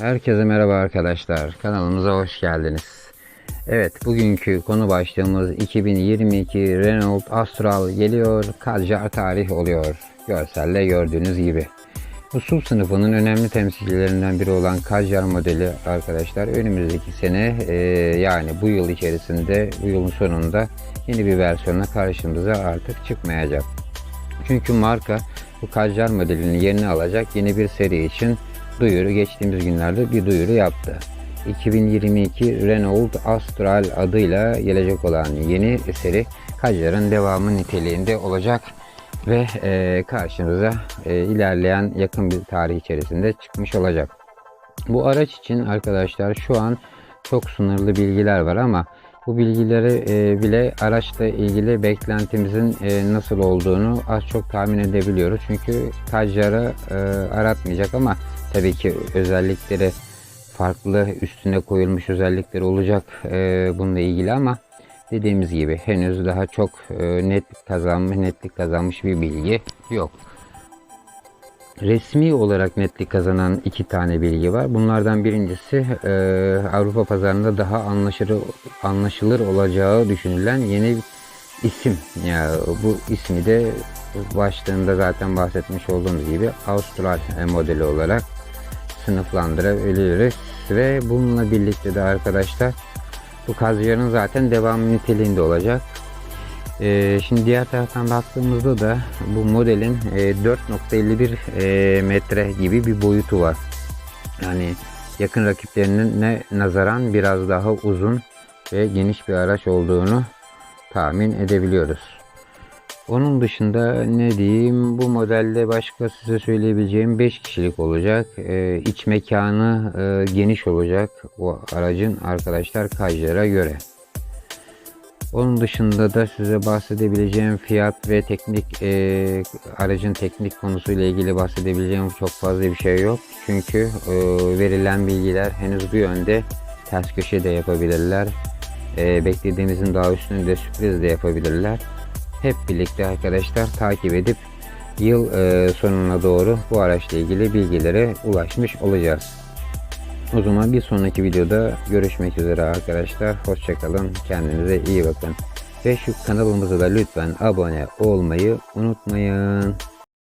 Herkese merhaba arkadaşlar. Kanalımıza hoş geldiniz. Evet, bugünkü konu başlığımız 2022 Renault Astral geliyor. Kadjar tarih oluyor. Görselde gördüğünüz gibi. Bu SUV sınıfının önemli temsilcilerinden biri olan Kadjar modeli arkadaşlar önümüzdeki sene e, yani bu yıl içerisinde bu yılın sonunda yeni bir versiyonla karşımıza artık çıkmayacak. Çünkü marka bu Kadjar modelini yerini alacak yeni bir seri için duyuru geçtiğimiz günlerde bir duyuru yaptı. 2022 Renault Astral adıyla gelecek olan yeni seri Kadjar'ın devamı niteliğinde olacak ve e, karşımıza e, ilerleyen yakın bir tarih içerisinde çıkmış olacak. Bu araç için arkadaşlar şu an çok sınırlı bilgiler var ama bu bilgileri e, bile araçla ilgili beklentimizin e, nasıl olduğunu az çok tahmin edebiliyoruz. Çünkü Kadjar'ı e, aratmayacak ama tabii ki özellikleri farklı üstüne koyulmuş özellikleri olacak e, bununla ilgili ama dediğimiz gibi henüz daha çok e, netlik kazanmış netlik kazanmış bir bilgi yok. Resmi olarak netlik kazanan iki tane bilgi var. Bunlardan birincisi e, Avrupa pazarında daha anlaşılır, anlaşılır olacağı düşünülen yeni isim. Yani bu ismi de başlığında zaten bahsetmiş olduğumuz gibi Austral modeli olarak sınıflandırabiliriz. Ve bununla birlikte de arkadaşlar bu Kadjar'ın zaten devam niteliğinde olacak. Ee, şimdi diğer taraftan baktığımızda da bu modelin e, 4.51 e, metre gibi bir boyutu var. Yani yakın rakiplerine nazaran biraz daha uzun ve geniş bir araç olduğunu tahmin edebiliyoruz. Onun dışında ne diyeyim bu modelde başka size söyleyebileceğim 5 kişilik olacak. Ee, iç mekanı e, geniş olacak o aracın arkadaşlar Kadjar'a göre. Onun dışında da size bahsedebileceğim fiyat ve teknik e, aracın teknik konusuyla ilgili bahsedebileceğim çok fazla bir şey yok. Çünkü e, verilen bilgiler henüz bu yönde ters köşe de yapabilirler. E, beklediğimizin daha üstünde sürpriz de yapabilirler. Hep birlikte arkadaşlar takip edip yıl e, sonuna doğru bu araçla ilgili bilgilere ulaşmış olacağız. O zaman bir sonraki videoda görüşmek üzere arkadaşlar. Hoşçakalın. Kendinize iyi bakın. Ve şu kanalımıza da lütfen abone olmayı unutmayın.